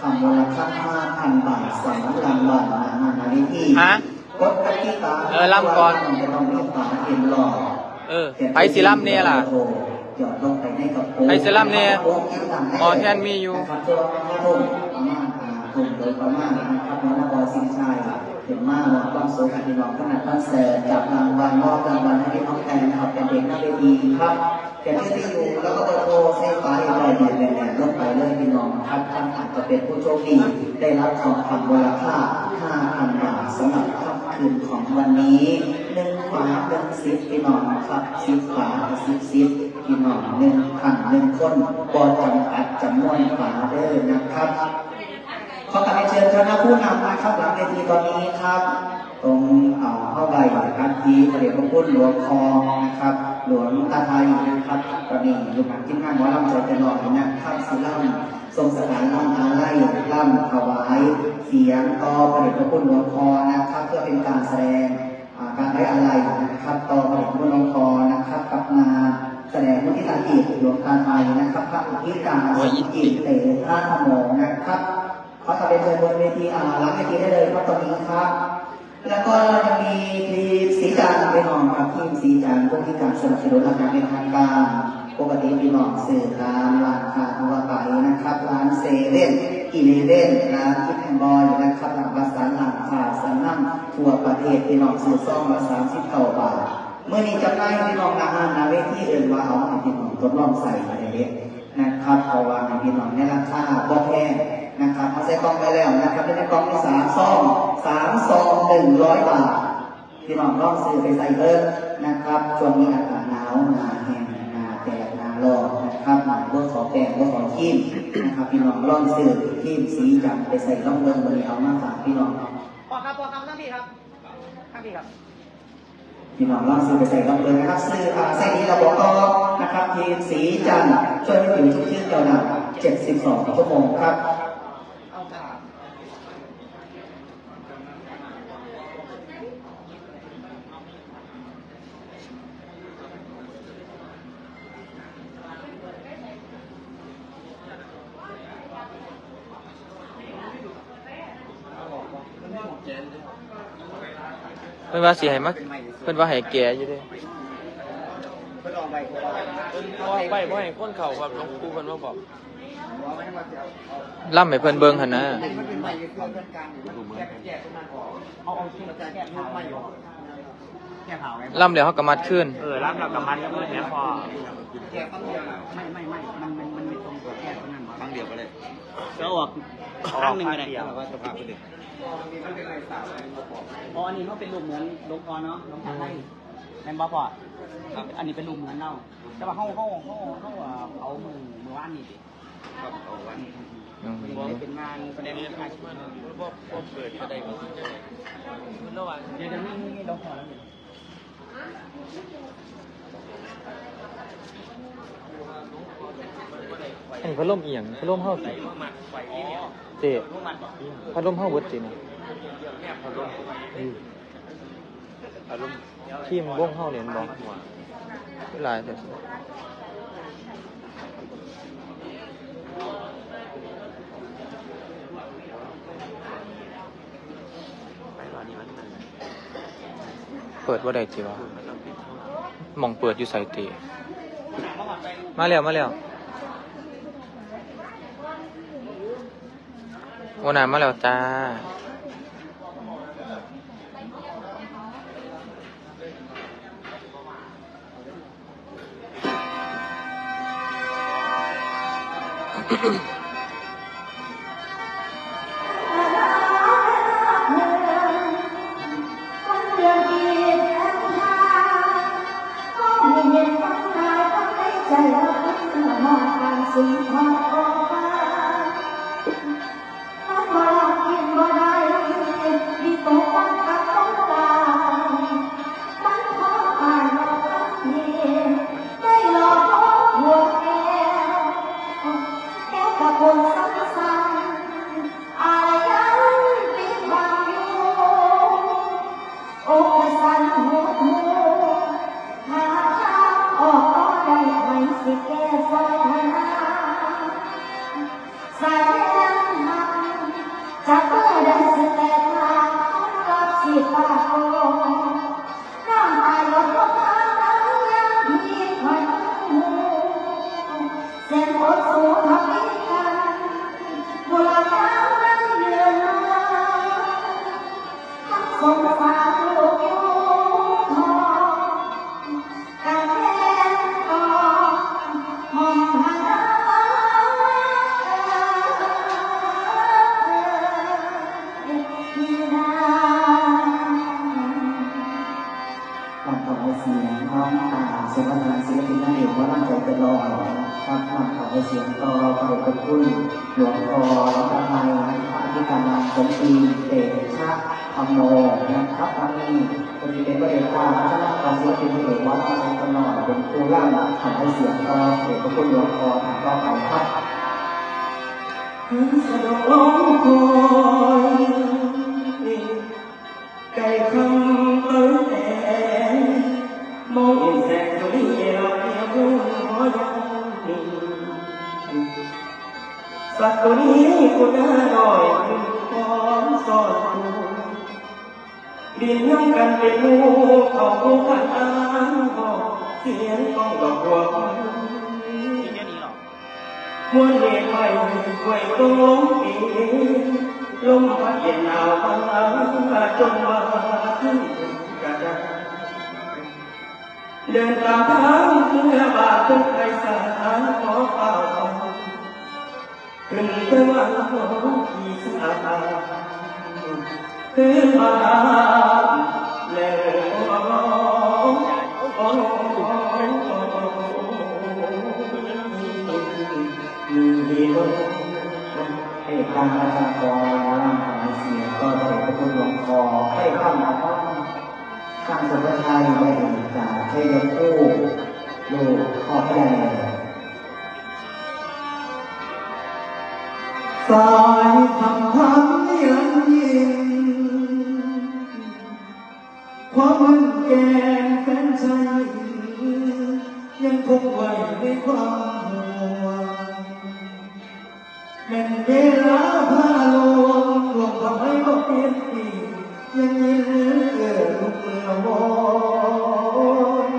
คำมูลค่าห้าพันบาทสองรางวัลนะมาในที่ฮะกดกติกาเออลำก่อนจะต้องมีฝาเอ็นหล่อเออไปสิล่ำเนี่ยล่ะหยอดลงไปในกระโปรงไปสิล่ำเนี่ยอ๋อแทนมีอยู่นะครับตัวพระทุ่มประมาณอ่าทุ่มโดยประมาณนะครับน้องนบอยสิงห์ชัย เห็นมากว่าความสวยของพี่น้องขนาดคอนเสิร์ตจับรางวัลมอบรางวัลให้พี่น้องแฟนนะครับเป็นเด็กหน้าเวทีครับเป็นที่ที่อยู่แล้วก็เบอร์โทรเส้นฟ้าอีกหน่อยหนึ่งเนี่ยลงไปเลยพี่น้องครับท่านอาจจะเป็นผู้โชคดี ได้รับของขวัญมูลค่า5,000บาทสำหรับค่ำคืนของวันนี้หนึ่งฝาหนึ่งซิปพี่น้องครับซิปฝาซิปซิปพี่น้องหนึ่งพันหนึ่งคนบอจำกัดจำนวนฝาเด้อนะครับ อการเชิญคณะผู้นำนะครับหลังเวทีตอนนี้ครับ ตรงเอ่อเข้าใบนะครับที่พระเดชพระคุณหลวงคองนะครับ หลวงตาไทยนะครับตอนนี้ลูกหลานที่งานหมอลำใจจะรออยู่นะครับสิล่ำทรงสถานล่ำอาไล่ล่ำถวายเสียงต่อพระเดชพระคุณหลวงคอนะครับ เพื่อเป็นการแสดงการไว้อะไรนะครับต่อพระเดชพระคุณหลวงคอนะครับกลับมาแสดงมุทิตาจิตหลวงตาไทยนะครับพระอุทิศการสมจิตเตท่าธโมนะครับ ขอขอเรียนเชิญบนเวทีอ่าหลังเวทีได้เลยครับตอนนี้ครับ แล้วก็ยังมีทีมสีจานไปนอนครับทีมสีจานพวกที่การสนับสนุนหลักการเป็นทางการปกติพี่น้องสื่อตามร้านค้าทั่วไปนะครับร้านเซเว่นอีเลเว่นร้านคิทแอนบอยนะครับร้านภาษาหลังข่าวสนนั่งทั่วประเทศพี่น้องซื้อซ่องมาสามสิบเก้าบาทเมื่อนี้จำได้พี่น้องอาหานาเวทีเอื่นว่าเอาให้พี่น้องทดลองใส่อะไรเด็กนะครับเพราะว่าให้พี่น้องในราคาบ่แพง นะครับเอาใส่กล่องไปแล้วนะครับในกล่องมีสามซองสามซองหนึ่งร้อยบาทพี่น้องลองซื้อไปใส่เพิ่มนะครับช่วงนี้อากาศหนาวหนาแห้งหนาแดดหนาร้อนนะครับหนาเบอร์ขอแปงเบอร์ขอขีมนะครับพี่น้องลองซื้อขีมสีจับไปใส่ล่องเบิ้งวันนี้เอามาฝากพี่น้องพอครับพอครับตั้งพี่ครับตั้งพี่ครับพี่น้องลองซื้อไปใส่ล่องเบิ้งนะครับ ซื้ออ่าใส่นี้เราบอกต่อนะครับทีมสีจันทร์ช่วยให้ผิวชุ่มชื่นเจ้าหน้า72 ชั่วโมงครับ เอาจ้า เพิ่น ว่าสิให้มาเพิ่นว่าให้แก่อยู่เด้เพิ่นออกใบโคราชเอาไปบ่ให้คนเข้าครับหลวงปู่เพิ่นว่าบอกเอาไว้ให้มาเอาเอาล่ำให้เพิ่นเบิ่งหั่นนะอันนี้มันเป็นใบเครื่องเครื่องกลางอยู่มันแยกแยกขึ้นมาออกเอาเอาที่มันจะแยกลูกไม่ออกแยกหาวไงล่ำแล้วเฮาก็มัดขึ้นเออรับเรากับมันก็เนี้ยพอแยกตั้งเดียวนะไม่ไม่ไม่มันมันมันไม่ตรงกับแยกตรงนั้นหรอครั้งเดียวก็ได้ก็ออกครั้งหนึ่งก็ได้เดียวว่าส ภาพเป็นเด็กอ๋ออันนี้มันเป็นรูปเหมือนลงคอเนาะลงทางให้แม่นบ่พออันนี้เป็นรูปเหมือนเนาะแต่ว่าเฮาเฮาเฮาเฮาเอามือมือว่านนี่ดิครับเอาวันอืมเป็นงานแสดงวิชาชีพบ่บ่เปิดก็ได้บ่มันระหว่างเดี๋ยวจะมีมีลงคอแล้วนี่ อันนี้พัดลมอีหยังพัดลมเฮาสิเจพัดลมเฮาเบิดสินะอืมทีมวงเฮาเนี่ยมันบ่คือหลายแต่เปิดว่าได้จีวะห มองเปิดอยู่ใส่ตีมาแล้วมาแล้ววันน้มาแล้วจ้าคน เสียงต่อเอกพระคุณหลวงพ่อถามต่อไปครับคือสะดวกคอยไก่คำเอิ้นแต่มองเห็นแสงสุริยะเดียวรุ่งหอยังสักตัวนี้กูน่าหน่อยพร้อมสอนกูบินน้ำกันเป็นลูกของกูขันอ้าง บอกเสียงต้องดอกบัวมวนเด็กไว้ไว้ตรงปีลมพัดเย็นหนาวจนมาถึงกระดาเดินตามทางเพื่อบาทุกไกสารขอเฝ้าขึ้นไปวันของที่สาขึ้นมา ให้การประชากรร่างของเสียงก็ได้พระคุณหลวงพ่อให้คำมาว่าข้างสุภชัยได้จากเทยคู่ลูกขอให้ได้สายคำพันยันยิน ปียนปียังยืนเกิดลูกเมื่อวอน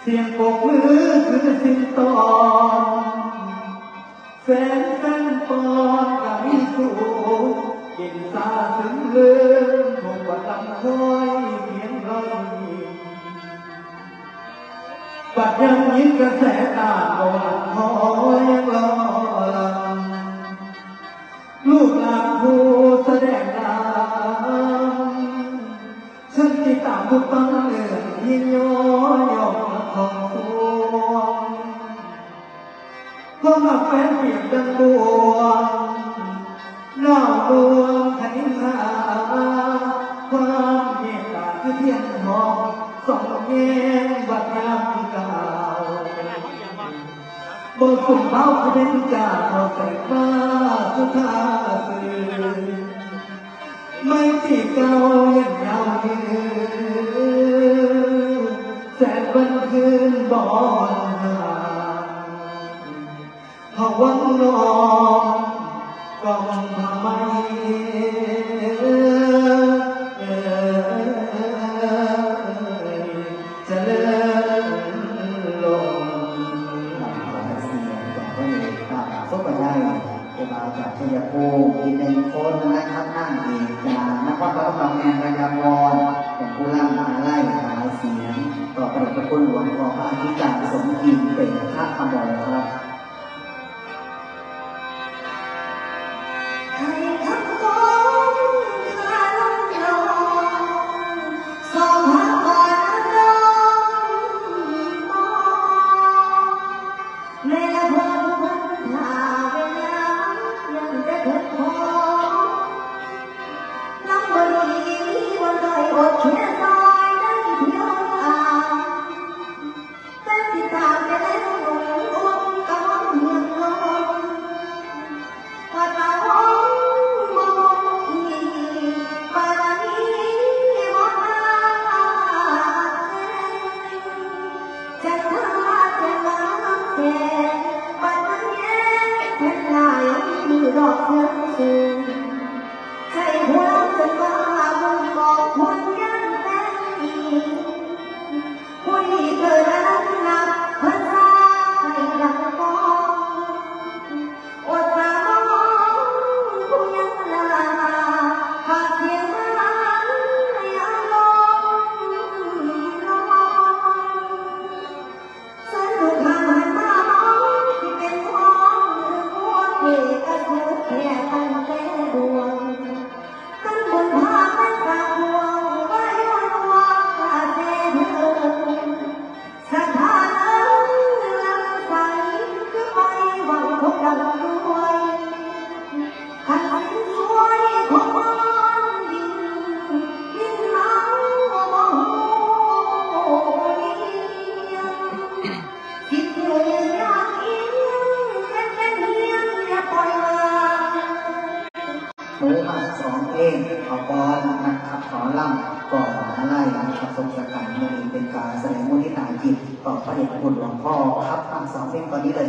เสียงปรบมือคือสิ่งตอนแฟนแฟนปอนกับมิสูกินซาถึงเลื่อนคงว่าลำคอยเพียงร้อยยิ้มปัดยังยิ้มกระแสตาบอนคอยยังรอลำลูกหลาน บุปังเลื่อยิ่งย้อยองของสวงพราะมาแฟนเปรียบดังดวงน้าวดวงไทยนาความเมตตาคือเทียนทองส่องแย้มวัดยามเก่าบทสุนเท้าเป็นจ่าเราใส่มาสุธาสื่อ ไม่ที่เก่ายังยาวยืนแสนวันคืนบอนหาภาวังนอนก็มันทำไม ชัยภูมิอีกหนึ่งคนนะครับนั่งเอกจากนครปฐมแมนระยาวรเป็นผู้ร่ำมาไล่หาเสียง ต่อไปพระคุณหลวงพ่อพระอธิการสมกินเป็นพระคำบอกครับ หรือหาสองเองขอบอลนักขับขอล่ำก่อนไล่นะงขับสมสกัดมื่เป็นการแสดงมุทิตาจิตต่อพระเดชพระคุณหลวงพ่อครับทั้งสองเพ่งตอนนี้เลย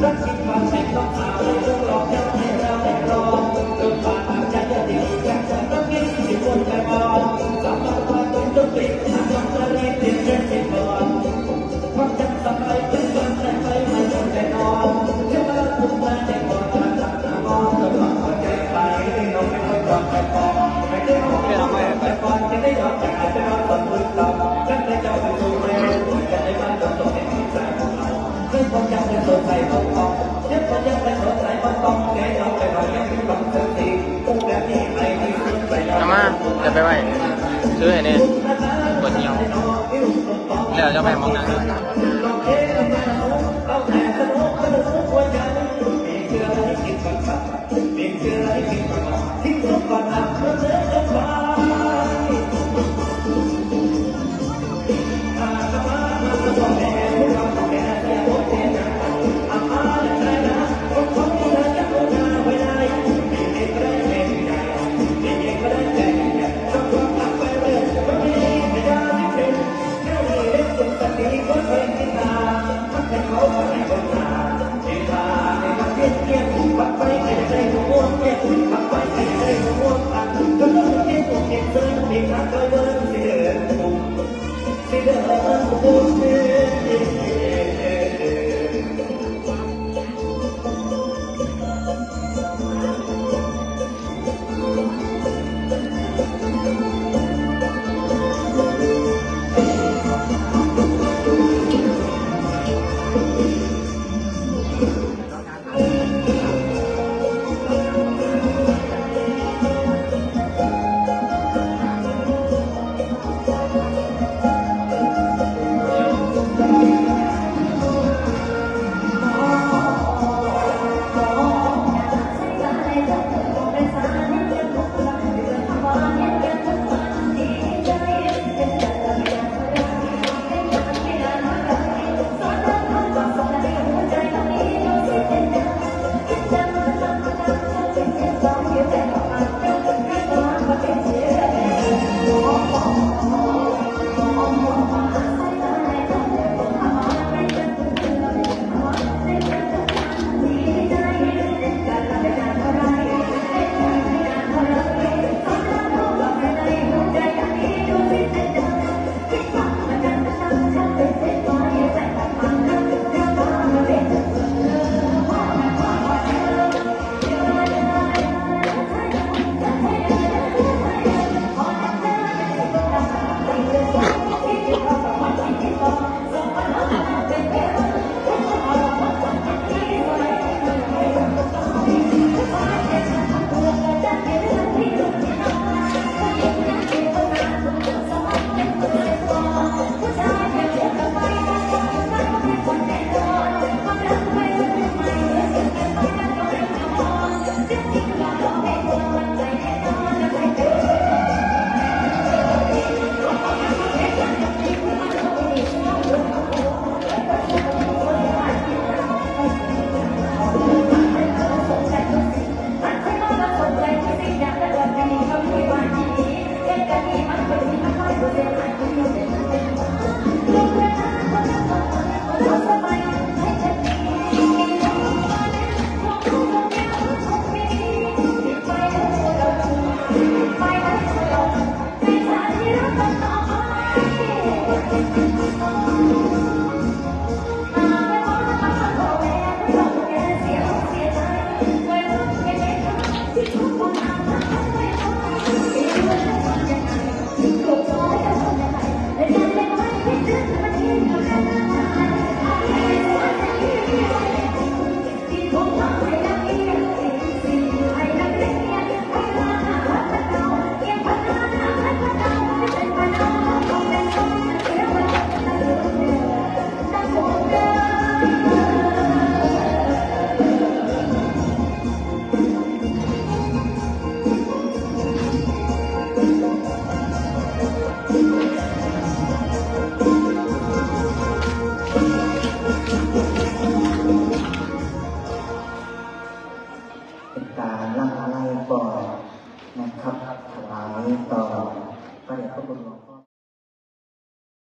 Something ไว้ซื้อให้เนี่ยปวดเหี่ยวแล้วจะไปมองนาง